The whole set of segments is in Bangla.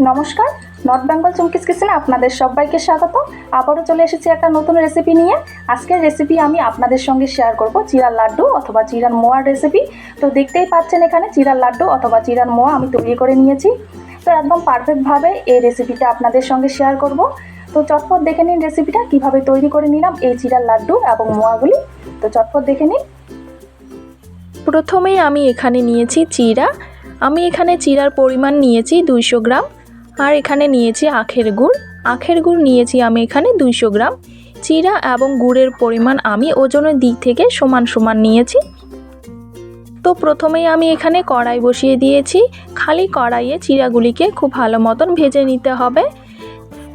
নমস্কার নর্থ বেঙ্গল চুমকিস কিচেনে আপনাদের সবাইকে স্বাগত। আবারও চলে এসেছি একটা নতুন রেসিপি নিয়ে। আজকের রেসিপি আমি আপনাদের সঙ্গে শেয়ার করব, চিরার লাড্ডু অথবা চিরার মোয়ার রেসিপি তো দেখতেই পাচ্ছেন এখানে চিরার লাড্ডু অথবা চিরার মোয়া আমি তৈরি করে নিয়েছি। তো একদম পারফেক্টভাবে এই রেসিপিটা আপনাদের সঙ্গে শেয়ার করব। তো চটপট দেখে নিন রেসিপিটা কীভাবে তৈরি করে নিলাম এই চিরার লাড্ডু এবং মোয়াগুলি। তো চটপট দেখে নিন। প্রথমেই আমি এখানে নিয়েছি চিরা। আমি এখানে চিরার পরিমাণ নিয়েছি দুইশো গ্রাম। আর এখানে নিয়েছি আখের গুড়। আখের গুড় নিয়েছি আমি এখানে দুইশো গ্রাম। চিরা এবং গুড়ের পরিমাণ আমি ওজনের দিক থেকে সমান সমান নিয়েছি। তো প্রথমেই আমি এখানে কড়াই বসিয়ে দিয়েছি। খালি কড়াইয়ে চিরাগুলিকে খুব ভালো মতন ভেজে নিতে হবে।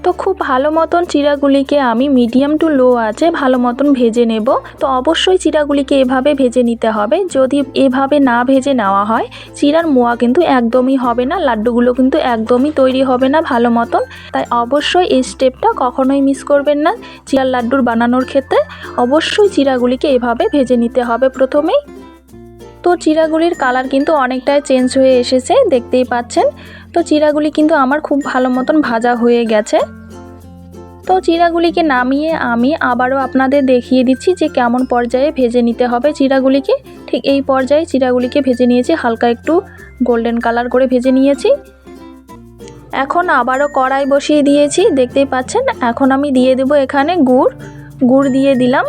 তো খুব ভালো মতন চিরাগুলিকে আমি মিডিয়াম টু লো আছে, ভালো মতন ভেজে নেব। তো অবশ্যই চিরাগুলিকে এভাবে ভেজে নিতে হবে। যদি এভাবে না ভেজে নেওয়া হয়, চিরার মোয়া কিন্তু একদমই হবে না, লাড্ডুগুলো কিন্তু একদমই তৈরি হবে না ভালো মতন। তাই অবশ্যই এই স্টেপটা কখনোই মিস করবেন না। চিরার লাড্ডুর বানানোর ক্ষেত্রে অবশ্যই চিরাগুলিকে এভাবে ভেজে নিতে হবে প্রথমেই। তো চিরাগুলির কালার কিন্তু অনেকটাই চেঞ্জ হয়ে এসেছে, দেখতেই পাচ্ছেন। তো চিরাগুলি কিন্তু আমার খুব ভালো মতন ভাজা হয়ে গেছে। তো চিরাগুলিকে নামিয়ে আমি আবারও আপনাদের দেখিয়ে দিচ্ছি যে কেমন পর্যায়ে ভেজে নিতে হবে চিরাগুলিকে। ঠিক এই পর্যায়ে চিরাগুলিকে ভেজে নিয়েছি, হালকা একটু গোল্ডেন কালার করে ভেজে নিয়েছি। এখন আবারও কড়াই বসিয়ে দিয়েছি, দেখতেই পাচ্ছেন? এখন আমি দিয়ে দেবো এখানে গুড়। গুড় দিয়ে দিলাম।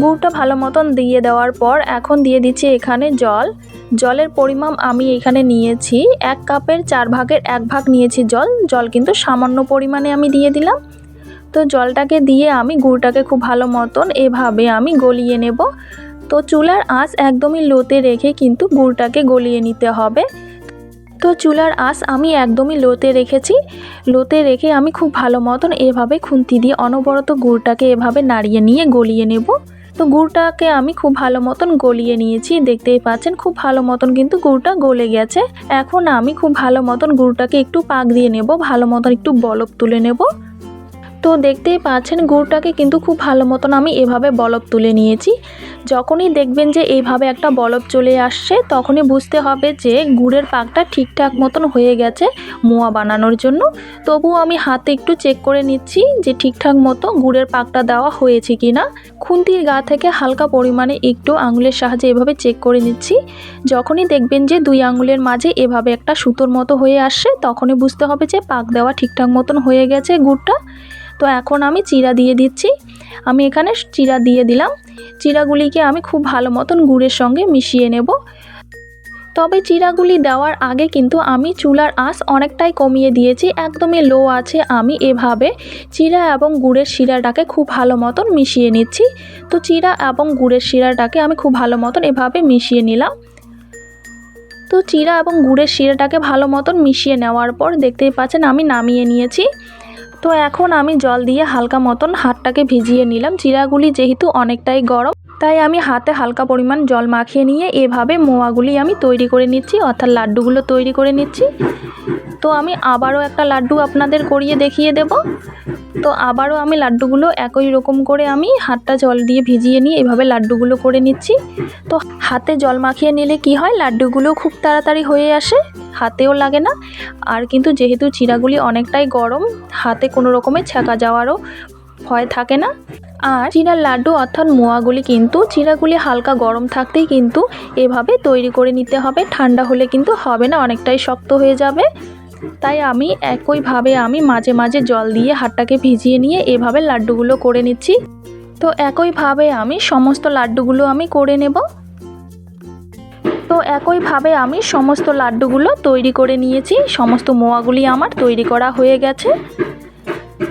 গুড়টা ভালো মতন দিয়ে দেওয়ার পর এখন দিয়ে দিচ্ছি এখানে জল। জলের পরিমাণ আমি এখানে নিয়েছি এক কাপের চার ভাগের এক ভাগ নিয়েছি জল। জল কিন্তু সামান্য পরিমাণে আমি দিয়ে দিলাম। তো জলটাকে দিয়ে আমি গুড়টাকে খুব ভালো মতন এভাবে আমি গলিয়ে নেব। তো চুলার আঁচ একদমই লোতে রেখে কিন্তু গুড়টাকে গলিয়ে নিতে হবে। তো চুলার আঁচ আমি একদমই লোতে রেখেছি। লোতে রেখে আমি খুব ভালো মতন এভাবে খুন্তি দিয়ে অনবরত গুড়টাকে এভাবে নাড়িয়ে নিয়ে গলিয়ে নেব। তো গুড়টাকে আমি খুব ভালো মতন গলিয়ে নিয়েছি। দেখতেই পাচ্ছেন, খুব ভালো মতন কিন্তু গুড়টা গলে গেছে। এখন আমি খুব ভালো মতন গুড়টাকে একটু পাক দিয়ে নেব, ভালো মতন একটু বলক তুলে নেব। তো দেখতেই পাচ্ছেন গুড়টাকে কিন্তু খুব ভালো মতন আমি এভাবে বলব তুলে নিয়েছি। যখনই দেখবেন যে এইভাবে একটা বলব চলে আসছে, তখনই বুঝতে হবে যে গুড়ের পাকটা ঠিকঠাক মতন হয়ে গেছে মোয়া বানানোর জন্য। তবুও আমি হাতে একটু চেক করে নিচ্ছি যে ঠিকঠাক মতো গুড়ের পাকটা দেওয়া হয়েছে কি না খুন্তির গা থেকে হালকা পরিমাণে একটু আঙুলের সাহায্যে এভাবে চেক করে নিচ্ছি। যখনই দেখবেন যে দুই আঙুলের মাঝে এভাবে একটা সুতোর মতো হয়ে আসছে, তখনই বুঝতে হবে যে পাক দেওয়া ঠিকঠাক মতন হয়ে গেছে গুড়টা। তো এখন আমি চিরা দিয়ে দিচ্ছি। আমি এখানে চিরা দিয়ে দিলাম। চিরাগুলিকে আমি খুব ভালো মতন গুড়ের সঙ্গে মিশিয়ে নেব। তবে চিরাগুলি দেওয়ার আগে কিন্তু আমি চুলার আঁচ অনেকটাই কমিয়ে দিয়েছি। একদমই লো আছে আমি এভাবে চিরা এবং গুড়ের শিরাটাকে খুব ভালো মতন মিশিয়ে নিচ্ছি। তো চিরা এবং গুড়ের শিরাটাকে আমি খুব ভালো মতন এভাবে মিশিয়ে নিলাম। তো চিরা এবং গুড়ের শিরাটাকে ভালো মতন মিশিয়ে নেওয়ার পর দেখতেই পাচ্ছেন আমি নামিয়ে নিয়েছি। তো এখন আমি জল দিয়ে হালকা মতন হাতটাকে ভিজিয়ে নিলাম। চিরাগুলি যেহেতু অনেকটাই গরম, তাই আমি হাতে হালকা পরিমাণ জল মাখিয়ে নিয়ে এভাবে মোয়াগুলি আমি তৈরি করে নিচ্ছি, অর্থাৎ লাড্ডুগুলো তৈরি করে নিচ্ছি। তো আমি আবারও একটা লাড্ডু আপনাদের করিয়ে দেখিয়ে দেব। তো আবারও আমি লাড্ডুগুলো একই রকম করে আমি হাতটা জল দিয়ে ভিজিয়ে নিয়ে এভাবে লাড্ডুগুলো করে নিচ্ছি। তো হাতে জল মাখিয়ে নিলে কি হয়? লাড্ডুগুলো খুব তাড়াতাড়ি হয়ে আসে, হাতেও লাগে না। আর কিন্তু যেহেতু চিরাগুলি অনেকটাই গরম, হাতে কোনো রকমের ছ্যাঁকা যাওয়ারও ভয় থাকে না। আর চিরার লাড্ডু অর্থাৎ মোয়াগুলি কিন্তু চিরাগুলি হালকা গরম থাকতেই কিন্তু এভাবে তৈরি করে নিতে হবে। ঠান্ডা হলে কিন্তু হবে না, অনেকটাই শক্ত হয়ে যাবে। তাই আমি একইভাবে আমি মাঝে মাঝে জল দিয়ে হাতটাকে ভিজিয়ে নিয়ে এভাবে লাড্ডুগুলো করে নিচ্ছি। তো একইভাবে আমি সমস্ত লাড্ডুগুলো আমি করে নেব। তো একইভাবে আমি সমস্ত লাড্ডুগুলো তৈরি করে নিয়েছি। সমস্ত মোয়াগুলি আমার তৈরি করা হয়ে গেছে।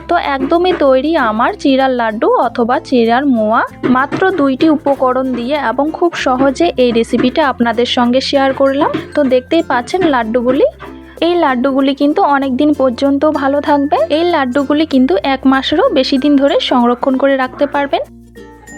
তো একদমই তৈরি আমার চিরার লাড্ডু অথবা চিরার মোয়া মাত্র দুইটি উপকরণ দিয়ে এবং খুব সহজে এই রেসিপিটা আপনাদের সঙ্গে শেয়ার করলাম। তো দেখতেই পাচ্ছেন লাড্ডুগুলি। এই লাড্ডুগুলি কিন্তু অনেক দিন পর্যন্ত ভালো থাকবে। এই লাড্ডুগুলি কিন্তু এক মাসেরও বেশি দিন ধরে সংরক্ষণ করে রাখতে পারবেন।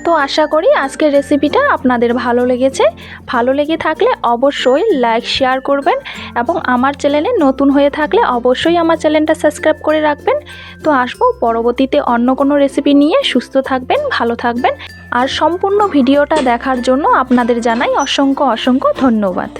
তো আশা করি আজকের রেসিপিটা আপনাদের ভালো লেগেছে। ভালো লেগে থাকলে অবশ্যই লাইক, শেয়ার করবেন এবং আমার চ্যানেলে নতুন হয়ে থাকলে অবশ্যই আমার চ্যানেলটা সাবস্ক্রাইব করে রাখবেন। তো আসব পরবর্তীতে অন্য কোনো রেসিপি নিয়ে। সুস্থ থাকবেন, ভালো থাকবেন। আর সম্পূর্ণ ভিডিওটা দেখার জন্য আপনাদের জানাই অসংখ্য অসংখ্য ধন্যবাদ।